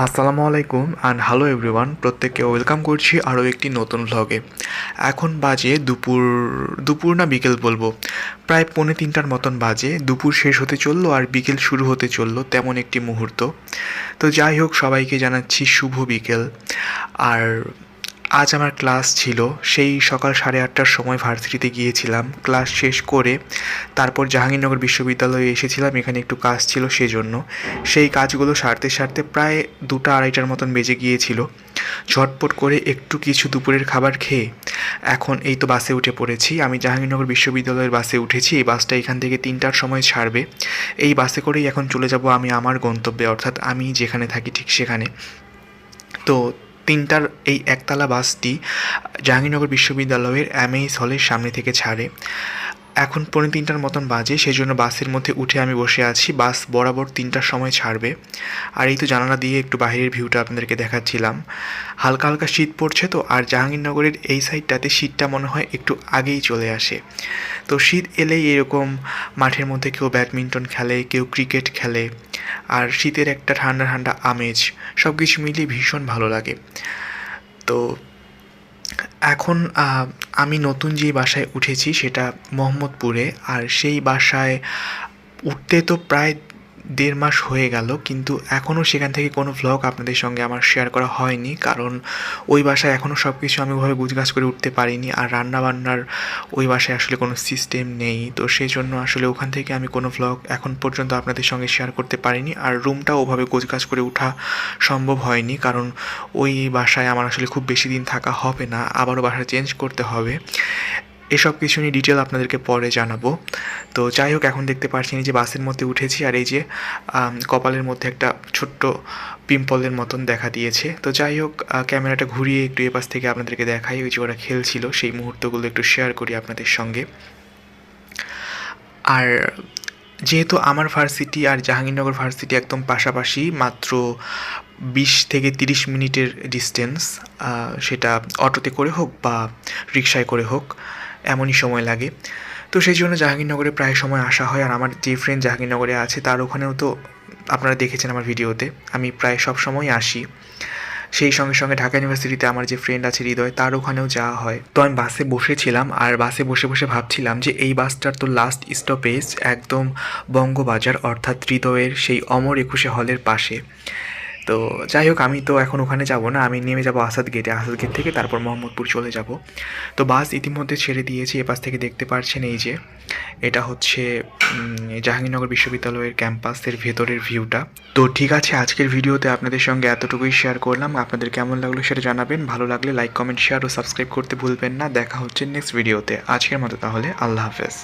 আসসালামু আলাইকুম and hello everyone প্রত্যেককে ওয়েলকাম করছি আরও একটি নতুন ভ্লগে এখন বাজে দুপুর দুপুর না বিকেল বলব। প্রায় পৌনে তিনটার মতন বাজে। দুপুর শেষ হতে চলল আর বিকেল শুরু হতে চলল তেমন একটি মুহূর্ত। তো যাই হোক, সবাইকে জানাচ্ছি শুভ বিকেল। আর আজ আমার ক্লাস ছিল। সেই সকাল সাড়ে আটটার সময় ভার্সিটিতে গিয়েছিলাম। ক্লাস শেষ করে তারপর জাহাঙ্গীরনগর বিশ্ববিদ্যালয়ে এসেছিলাম। এখানে একটু কাজ ছিল সেজন্য। সেই কাজগুলো সারতে সারতে প্রায় দুটা আড়াইটার মতন বেজে গিয়েছিল। ঝটপট করে একটু কিছু দুপুরের খাবার খেয়ে এখন এই তো বাসে উঠে পড়েছি। আমি জাহাঙ্গীরনগর বিশ্ববিদ্যালয়ের বাসে উঠেছি। এই বাসটা এখান থেকে তিনটার সময় ছাড়বে। এই বাসে করেই এখন চলে যাব আমি আমার গন্তব্যে, অর্থাৎ আমি যেখানে থাকি ঠিক সেখানে। তো তিনটার এই একতলা বাসটি জাহাঙ্গীরনগর বিশ্ববিদ্যালয়ের এমএইস হলের সামনে থেকে ছাড়ে। এখন পৌনে তিনটার মতন বাজে সেই জন্য বাসের মধ্যে উঠে আমি বসে আছি। বাস বরাবর তিনটার সময় ছাড়বে। আর এই তো জানালা দিয়ে একটু বাইরের ভিউটা আপনাদেরকে দেখাচ্ছিলাম। হালকা হালকা শীত পড়ছে তো, আর জাহাঙ্গীরনগরের এই সাইডটাতে শীতটা মনে হয় একটু আগেই চলে আসে। তো শীত এলেই এরকম মাঠের মধ্যে কেউ ব্যাডমিন্টন খেলে, কেউ ক্রিকেট খেলে, আর শীতের একটা ঠান্ডা ঠান্ডা আমেজ সব কিছু মিলিয়ে ভীষণ ভালো লাগে। তো এখন আমি নতুন যে বাসায় উঠেছি সেটা মোহাম্মদপুরে। আর সেই বাসায় উঠতে তো প্রায় দেড় মাস হয়ে গেল, কিন্তু এখনও সেখান থেকে কোনো ভ্লগ আপনাদের সঙ্গে আমার শেয়ার করা হয়নি। কারণ ওই বাসায় এখনও সব কিছু আমি ওভাবে গুছগাছ করে উঠতে পারিনি আর রান্না বান্নার ওই বাসায় আসলে কোনো সিস্টেম নেই। তো সেই জন্য আসলে ওখান থেকে আমি কোনো ভ্লগ এখন পর্যন্ত আপনাদের সঙ্গে শেয়ার করতে পারিনি আর রুমটাও ওভাবে গোছগাছ করে ওঠা সম্ভব হয়নি। কারণ ওই বাসায় আমার আসলে খুব বেশি দিন থাকা হবে না, আবারও বাসা চেঞ্জ করতে হবে। এসব কিছু নিয়ে ডিটেল আপনাদেরকে পরে জানাব। তো যাই হোক, এখন দেখতে পাচ্ছেন এই যে বাসের মধ্যে উঠেছি আর এই যে কপালের মধ্যে একটা ছোট্ট পিম্পলের মতন দেখা দিয়েছে। তো যাই হোক ক্যামেরাটা ঘুরিয়ে একটু এ পাশ থেকে আপনাদেরকে দেখাই ওই যে ওরা খেলছিল, সেই মুহূর্তগুলো একটু শেয়ার করি আপনাদের সঙ্গে। আর যেহেতু আমার ভার্সিটি আর জাহাঙ্গীরনগর ভার্সিটি একদম পাশাপাশি, মাত্র বিশ থেকে তিরিশ মিনিটের ডিস্টেন্স সেটা অটোতে করে হোক বা রিক্সায় করে হোক এমনই সময় লাগে। তো সেই জন্য জাহাঙ্গীরনগরে প্রায় সময় আসা হয়। আর আমার যে ফ্রেন্ড জাহাঙ্গীরনগরে আছে, তার ওখানেও তো আপনারা দেখেছেন আমার ভিডিওতে। আমি প্রায় সব সময় আসি। সেই সঙ্গে সঙ্গে ঢাকা ইউনিভার্সিটিতে আমার যে ফ্রেন্ড আছে হৃদয়, তার ওখানেও যাওয়া হয়। তো আমি বাসে বসেছিলাম। আর বাসে বসে বসে ভাবছিলাম যে এই বাসটার তো লাস্ট স্টপেজ একদম বঙ্গবাজার, অর্থাৎ হৃদয়ের সেই অমর একুশে হলের পাশে। তো যাই হোক, আমি তো এখন ওখানে যাব না। আমি নেমে যাব আসাদ গেটে আসাদ গেট থেকে তারপর মোহাম্মদপুর চলে যাব। তো বাস ইতিমধ্যে ছেড়ে দিয়েছি। এ পাশ থেকে দেখতে পারছেন এই যে, এটা হচ্ছে জাহাঙ্গীরনগর বিশ্ববিদ্যালয়ের ক্যাম্পাসের ভেতরের ভিউটা তো ঠিক আছে, আজকের ভিডিওতে আপনাদের সঙ্গে এতটুকুই শেয়ার করলাম। আপনাদের কেমন লাগল সেটা জানাবেন। ভালো লাগলে লাইক কমেন্ট শেয়ার ও সাবস্ক্রাইব করতে ভুলবেন না। দেখা হচ্ছে নেক্সট ভিডিওতে আজকের মতো তাহলে, আল্লাহ হাফেজ।